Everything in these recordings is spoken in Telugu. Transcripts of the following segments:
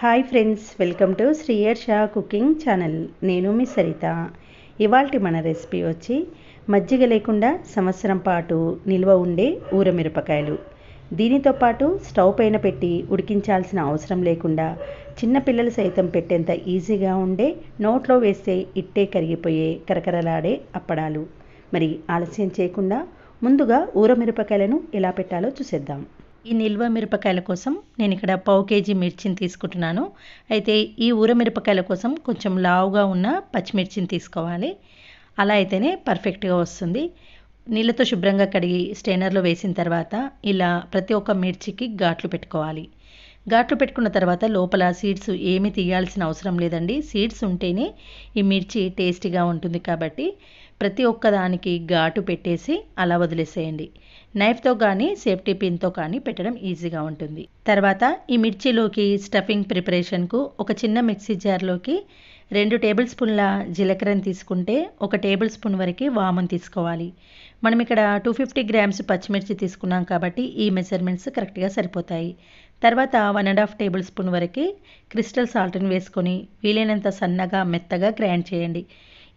హాయ్ ఫ్రెండ్స్ వెల్కమ్ టు శ్రీయర్ షా కుకింగ్ ఛానల్ నేను మీ సరిత. ఇవాల్టి మన రెసిపీ వచ్చి మజ్జిగ లేకుండా సంవత్సరం పాటు నిల్వ ఉండే ఊరమిరపకాయలు. దీనితో పాటు స్టవ్ పైన పెట్టి ఉడికించాల్సిన అవసరం లేకుండా చిన్నపిల్లలు సైతం పెట్టేంత ఈజీగా ఉండే నోట్లో వేస్తే ఇట్టే కరిగిపోయే కరకరలాడే అప్పడాలు. మరి ఆలస్యం చేయకుండా ముందుగా ఊరమిరపకాయలను ఎలా పెట్టాలో చూసేద్దాం. ఈ నిల్వ మిరపకాయల కోసం నేను ఇక్కడ పావు కేజీ మిర్చిని తీసుకుంటున్నాను. అయితే ఈ ఊర మిరపకాయల కోసం కొంచెం లావుగా ఉన్న పచ్చిమిర్చిని తీసుకోవాలి. అలా అయితేనే పర్ఫెక్ట్గా వస్తుంది. నీళ్ళతో శుభ్రంగా కడిగి స్టెయినర్లో వేసిన తర్వాత ఇలా ప్రతి ఒక్క మిర్చికి ఘాట్లు పెట్టుకోవాలి. ఘాట్లు పెట్టుకున్న తర్వాత లోపల సీడ్స్ ఏమీ తీయాల్సిన అవసరం లేదండి. సీడ్స్ ఉంటేనే ఈ మిర్చి టేస్టీగా ఉంటుంది కాబట్టి ప్రతి ఒక్క దానికి ఘాటు పెట్టేసి అలా వదిలేసేయండి. నైఫ్తో కానీ సేఫ్టీ పిన్తో కానీ పెట్టడం ఈజీగా ఉంటుంది. తర్వాత ఈ మిర్చిలోకి స్టఫింగ్ ప్రిపరేషన్కు ఒక చిన్న మిక్సీ జార్లోకి రెండు టేబుల్ స్పూన్ల జీలకర్రని తీసుకుంటే ఒక టేబుల్ స్పూన్ వరకు వామం తీసుకోవాలి. మనం ఇక్కడ టూ ఫిఫ్టీ గ్రామ్స్ పచ్చిమిర్చి తీసుకున్నాం కాబట్టి ఈ మెజర్మెంట్స్ కరెక్ట్గా సరిపోతాయి. తర్వాత one and half tablespoon వరకు క్రిస్టల్ సాల్ట్ని వేసుకొని వీలైనంత సన్నగా మెత్తగా గ్రైండ్ చేయండి.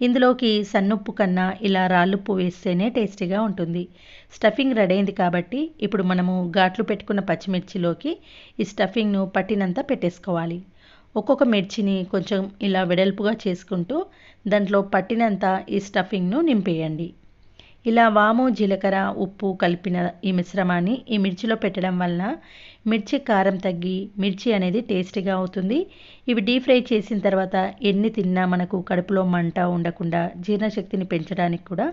ఇందులోకి సన్నుప్పు కన్నా ఇలా రాళ్ళుప్పు వేస్తేనే టేస్టీగా ఉంటుంది. స్టఫింగ్ రెడీ అయింది కాబట్టి ఇప్పుడు మనము ఘాట్లు పెట్టుకున్న పచ్చిమిర్చిలోకి ఈ స్టఫింగ్ను పట్టినంత పెట్టేసుకోవాలి. ఒక్కొక్క మిర్చిని కొంచెం ఇలా వెడల్పుగా చేసుకుంటూ దాంట్లో పట్టినంత ఈ స్టఫింగ్ను నింపేయండి. ఇలా వాము జీలకర్ర ఉప్పు కలిపిన ఈ మిశ్రమాన్ని ఈ మిర్చిలో పెట్టడం వలన మిర్చి కారం తగ్గి మిర్చి అనేది టేస్టీగా అవుతుంది. ఇవి డీప్ ఫ్రై చేసిన తర్వాత ఎన్ని తిన్నా మనకు కడుపులో మంట ఉండకుండా జీర్ణశక్తిని పెంచడానికి కూడా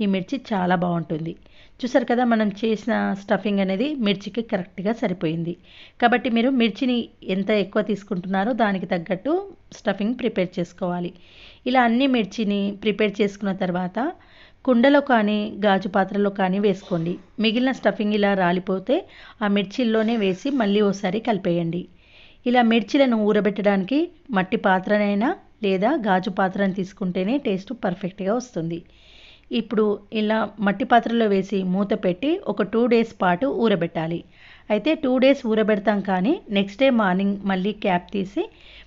ఈ మిర్చి చాలా బాగుంటుంది. చూసారు కదా మనం చేసిన స్టఫింగ్ అనేది మిర్చికి కరెక్ట్గా సరిపోయింది. కాబట్టి మీరు మిర్చిని ఎంత ఎక్కువ తీసుకుంటున్నారో దానికి తగ్గట్టు స్టఫింగ్ ప్రిపేర్ చేసుకోవాలి. ఇలా అన్ని మిర్చిని ప్రిపేర్ చేసుకున్న తర్వాత కుండలో కానీ గాజు పాత్రలో కానీ వేసుకోండి. మిగిలిన స్టఫింగ్ ఇలా రాలిపోతే ఆ మిర్చిల్లోనే వేసి మళ్ళీ ఓసారి కలిపేయండి. ఇలా మిర్చిలను ఊరబెట్టడానికి మట్టి పాత్రనైనా లేదా గాజు పాత్రను తీసుకుంటేనే టేస్ట్ పర్ఫెక్ట్గా వస్తుంది. ఇప్పుడు ఇలా మట్టి పాత్రలో వేసి మూత పెట్టి ఒక టూ డేస్ పాటు ఊరబెట్టాలి. అయితే టూ డేస్ ఊరబెడతాం కానీ నెక్స్ట్ డే మార్నింగ్ మళ్ళీ క్యాప్ తీసి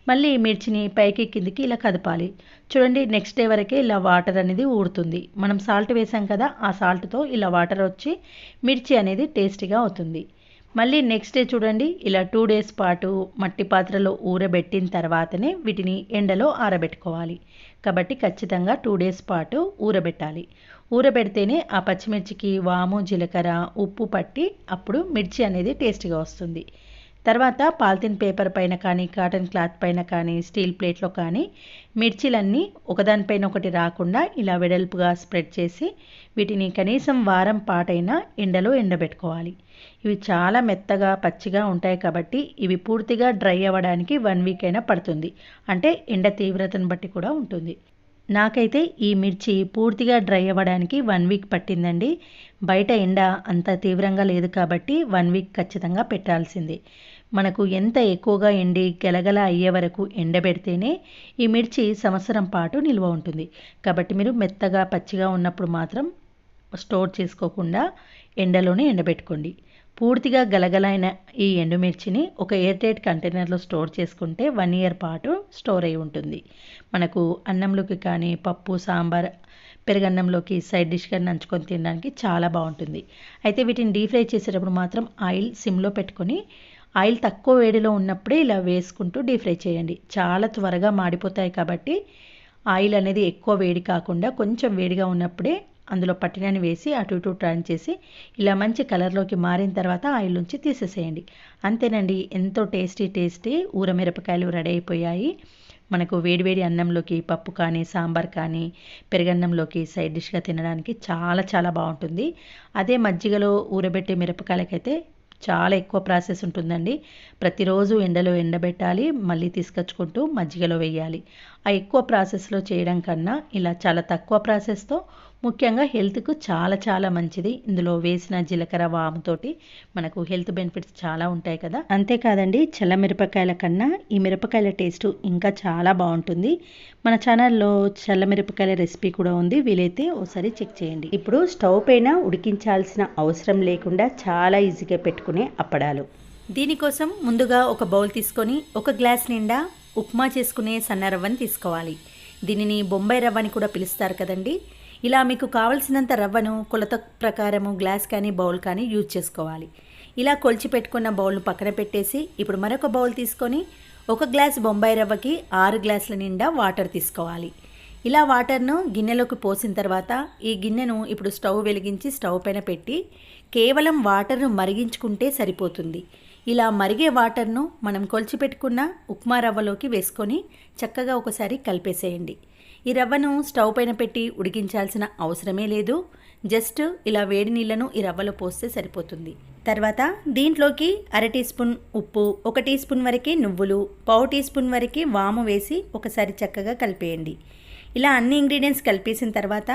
మళ్ళీ మిర్చిని పైకి కిందికి ఇలా కదపాలి. చూడండి నెక్స్ట్ డే వరకే ఇలా వాటర్ అనేది ఊడుతుంది మనం సాల్ట్ వేసాం కదా ఆ సాల్ట్తో ఇలా వాటర్ వచ్చి మిర్చి అనేది టేస్టీగా అవుతుంది. మళ్ళీ నెక్స్ట్ డే చూడండి ఇలా టూ డేస్ పాటు మట్టి పాత్రలో ఊరబెట్టిన తర్వాతనే వీటిని ఎండలో ఆరబెట్టుకోవాలి. కాబట్టి ఖచ్చితంగా టూ డేస్ పాటు ఊరబెట్టాలి. ఊరబెడితేనే ఆ పచ్చిమిర్చికి వాము జీలకర్ర ఉప్పు పట్టి అప్పుడు మిర్చి అనేది టేస్టీగా వస్తుంది. తర్వాత పాలిథిన్ పేపర్ పైన కానీ కాటన్ క్లాత్ పైన కానీ స్టీల్ ప్లేట్లో కానీ మిర్చిలన్నీ ఒకదానిపైన ఒకటి రాకుండా ఇలా వెడల్పుగా స్ప్రెడ్ చేసి వీటిని కనీసం వారం పాటైనా ఎండలో ఎండబెట్టుకోవాలి. ఇవి చాలా మెత్తగా పచ్చిగా ఉంటాయి కాబట్టి ఇవి పూర్తిగా డ్రై అవ్వడానికి వన్ వీక్ అయినా పడుతుంది. అంటే ఎండ తీవ్రతను బట్టి కూడా ఉంటుంది. నాకైతే ఈ మిర్చి పూర్తిగా డ్రై అవ్వడానికి వన్ వీక్ పట్టిందండి. బయట ఎండ అంత తీవ్రంగా లేదు కాబట్టి వన్ వీక్ ఖచ్చితంగా పెట్టాల్సిందే. మనకు ఎంత ఎక్కువగా ఎండి గలగల అయ్యే వరకు ఎండబెడితేనే ఈ మిర్చి సంవత్సరం పాటు నిల్వ ఉంటుంది. కాబట్టి మీరు మెత్తగా పచ్చిగా ఉన్నప్పుడు మాత్రం స్టోర్ చేసుకోకుండా ఎండలోనే ఎండబెట్టుకోండి. పూర్తిగా గలగలైన ఈ ఎండుమిర్చిని ఒక ఎయిర్ టైట్ కంటైనర్లో స్టోర్ చేసుకుంటే వన్ ఇయర్ పాటు స్టోర్ అయి ఉంటుంది. మనకు అన్నంలోకి కానీ పప్పు సాంబార్ పెరుగన్నంలోకి సైడ్ డిష్ కానీ నంచుకొని తినడానికి చాలా బాగుంటుంది. అయితే వీటిని డీప్ ఫ్రై చేసేటప్పుడు మాత్రం ఆయిల్ సిమ్లో పెట్టుకొని ఆయిల్ తక్కువ వేడిలో ఉన్నప్పుడే ఇలా వేసుకుంటూ డీప్ ఫ్రై చేయండి. చాలా త్వరగా మాడిపోతాయి కాబట్టి ఆయిల్ అనేది ఎక్కువ వేడి కాకుండా కొంచెం వేడిగా ఉన్నప్పుడే అందులో పట్టినని వేసి అటు ఇటు టర్న్ చేసి ఇలా మంచి కలర్లోకి మారిన తర్వాత ఆయిల్ నుంచి తీసేసేయండి. అంతేనండి ఎంతో టేస్టీ టేస్టీ ఊరమిరపకాయలు రెడీ అయిపోయాయి. మనకు వేడివేడి అన్నంలోకి పప్పు కానీ సాంబార్ కానీ పెరుగన్నంలోకి సైడ్ డిష్గా తినడానికి చాలా చాలా బాగుంటుంది. అదే మజ్జిగలో ఊరబెట్టే మిరపకాయలకైతే చాలా ఎక్కువ ప్రాసెస్ ఉంటుందండి. ప్రతిరోజు ఎండలో ఎండబెట్టాలి మళ్ళీ తీసుకొచ్చుకుంటూ మజ్జిగలో వేయాలి. ఆ ఎక్కువ ప్రాసెస్లో చేయడం కన్నా ఇలా చాలా తక్కువ ప్రాసెస్తో ముఖ్యంగా హెల్త్కు చాలా చాలా మంచిది. ఇందులో వేసిన జీలకర్ర వాముతోటి మనకు హెల్త్ బెనిఫిట్స్ చాలా ఉంటాయి కదా. అంతేకాదండి చల్ల మిరపకాయల కన్నా ఈ మిరపకాయల టేస్ట్ ఇంకా చాలా బాగుంటుంది. మన ఛానల్లో చల్ల మిరపకాయల రెసిపీ కూడా ఉంది. వీలైతే ఒకసారి చెక్ చేయండి. ఇప్పుడు స్టవ్ పైన ఉడికించాల్సిన అవసరం లేకుండా చాలా ఈజీగా పెట్టుకునే అప్పడాలు. దీనికోసం ముందుగా ఒక బౌల్ తీసుకొని ఒక గ్లాస్ నిండా ఉప్మా చేసుకునే సన్న రవ్వని తీసుకోవాలి. దీనిని బొంబాయి రవ్వ అని కూడా పిలుస్తారు కదండి. ఇలా మీకు కావలసినంత రవ్వను కొలత ప్రకారము గ్లాస్ కానీ బౌల్ కానీ యూజ్ చేసుకోవాలి. ఇలా కొలిచి పెట్టుకున్న బౌల్ను పక్కన పెట్టేసి ఇప్పుడు మరొక బౌల్ తీసుకొని ఒక గ్లాస్ బొంబాయి రవ్వకి ఆరు గ్లాసుల నిండా వాటర్ తీసుకోవాలి. ఇలా వాటర్ను గిన్నెలోకి పోసిన తర్వాత ఈ గిన్నెను ఇప్పుడు స్టవ్ వెలిగించి స్టవ్ పైన పెట్టి కేవలం వాటర్ను మరిగించుకుంటే సరిపోతుంది. ఇలా మరిగే వాటర్ను మనం కొలిచిపెట్టుకున్న ఉప్మా రవ్వలోకి వేసుకొని చక్కగా ఒకసారి కలిపేసేయండి. ఈ రవ్వను స్టవ్ పైన పెట్టి ఉడికించాల్సిన అవసరమే లేదు. జస్ట్ ఇలా వేడి నీళ్ళను ఈ రవ్వలో పోస్తే సరిపోతుంది. తర్వాత దీంట్లోకి అర టీ స్పూన్ ఉప్పు ఒక టీ స్పూన్ వరకు నువ్వులు పావు టీ స్పూన్ వరకు వాము వేసి ఒకసారి చక్కగా కలిపేయండి. ఇలా అన్ని ఇంగ్రీడియంట్స్ కలిపేసిన తర్వాత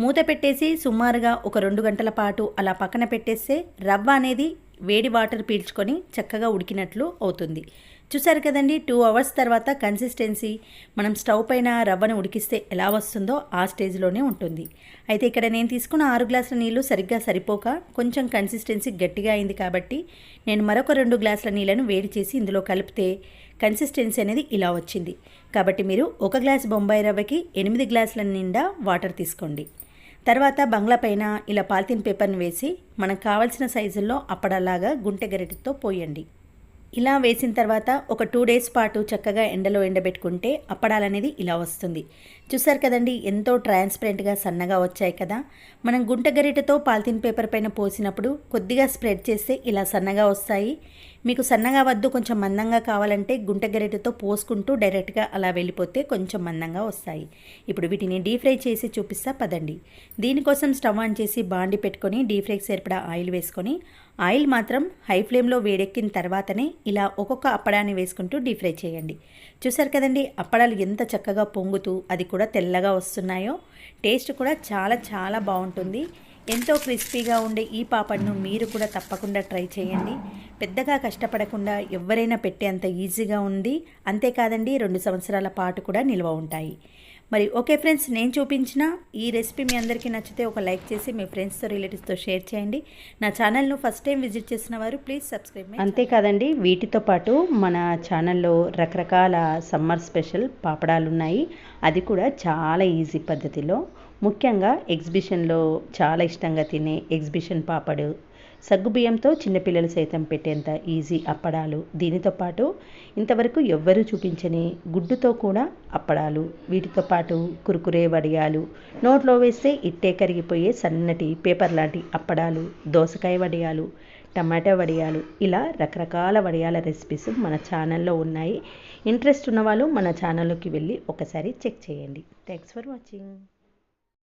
మూత పెట్టేసి సుమారుగా ఒక రెండు గంటల పాటు అలా పక్కన పెట్టేస్తే రవ్వ అనేది వేడి వాటర్ పీల్చుకొని చక్కగా ఉడికినట్లు అవుతుంది. చూసారు కదండి టూ అవర్స్ తర్వాత కన్సిస్టెన్సీ మనం స్టవ్ పైన రవ్వను ఉడికిస్తే ఎలా వస్తుందో ఆ స్టేజ్లోనే ఉంటుంది. అయితే ఇక్కడ నేను తీసుకున్న ఆరు గ్లాసుల నీళ్ళు సరిగ్గా సరిపోక కొంచెం కన్సిస్టెన్సీ గట్టిగా అయింది కాబట్టి నేను మరొక రెండు గ్లాసుల నీళ్ళను వేడి చేసి ఇందులో కలిపితే కన్సిస్టెన్సీ అనేది ఇలా వచ్చింది. కాబట్టి మీరు ఒక గ్లాస్ బొంబాయి రవ్వకి ఎనిమిది గ్లాసుల నిండా వాటర్ తీసుకోండి. తర్వాత బంగ్లా పైన ఇలా పాలిథిన్ పేపర్ని వేసి మనకు కావాల్సిన సైజుల్లో అప్పడలాగా గుంటె గరిటెతో పోయండి. ఇలా వేసిన తర్వాత ఒక టూ డేస్ పాటు చక్కగా ఎండలో ఎండబెట్టుకుంటే అప్పడాలనేది ఇలా వస్తుంది. చూసారు కదండి ఎంతో ట్రాన్స్పరెంట్గా సన్నగా వచ్చాయి కదా. మనం గుంట గరిటెతో పాలిథిన్ పేపర్ పైన పోసినప్పుడు కొద్దిగా స్ప్రెడ్ చేస్తే ఇలా సన్నగా వస్తాయి. మీకు సన్నగా వద్దు కొంచెం మందంగా కావాలంటే గుంట గరిటెతో పోసుకుంటూ డైరెక్ట్గా అలా వెళ్ళిపోతే కొంచెం మందంగా వస్తాయి. ఇప్పుడు వీటిని డీ ఫ్రై చేసి చూపిస్తా పదండి. దీనికోసం స్టవ్ ఆన్ చేసి బాండి పెట్టుకొని డీ ఫ్రైకి సరిపడా ఆయిల్ వేసుకొని ఆయిల్ మాత్రం హై ఫ్లేమ్లో వేడెక్కిన తర్వాతనే ఇలా ఒక్కొక్క అప్పడాన్ని వేసుకుంటూ డీ ఫ్రై చేయండి. చూసారు కదండి అప్పడాలు ఎంత చక్కగా పొంగుతూ అది కూడా కూడా తెల్లగా వస్తున్నాయో టేస్ట్ కూడా చాలా చాలా బాగుంటుంది. ఎంతో క్రిస్పీగా ఉండే ఈ పాపడ్ను మీరు కూడా తప్పకుండా ట్రై చేయండి. పెద్దగా కష్టపడకుండా ఎవరైనా పెట్టే అంత ఈజీగా ఉంది. అంతేకాదండి రెండు సంవత్సరాల పాటు కూడా నిల్వ ఉంటాయి. మరి ఓకే ఫ్రెండ్స్ నేను చూపించిన ఈ రెసిపీ మీ అందరికీ నచ్చితే ఒక లైక్ చేసి మీ ఫ్రెండ్స్తో రిలేటివ్స్తో షేర్ చేయండి. నా ఛానల్ను ఫస్ట్ టైం విజిట్ చేసిన వారు ప్లీజ్ సబ్స్క్రైబ్ అంతేకాదండి వీటితో పాటు మన ఛానల్లో రకరకాల సమ్మర్ స్పెషల్ పాపడాలు ఉన్నాయి అది కూడా చాలా ఈజీ పద్ధతిలో. ముఖ్యంగా ఎగ్జిబిషన్లో చాలా ఇష్టంగా తినే ఎగ్జిబిషన్ పాపడు సగ్గుబియ్యంతో చిన్నపిల్లలు సైతం పెట్టేంత ఈజీ అప్పడాలు. దీనితో పాటు ఇంతవరకు ఎవ్వరూ చూపించని గుడ్డుతో కూడా అప్పడాలు. వీటితో పాటు కురుకురే వడియాలు. నోట్లో వేస్తే ఇట్టే కరిగిపోయే సన్నటి పేపర్ లాంటి అప్పడాలు. దోసకాయ వడియాలు టమాటా వడియాలు. ఇలా రకరకాల వడియాల రెసిపీస్ మన ఛానల్లో ఉన్నాయి. ఇంట్రెస్ట్ ఉన్నవాళ్ళు మన ఛానల్లోకి వెళ్ళి ఒకసారి చెక్ చేయండి. Thanks for watching.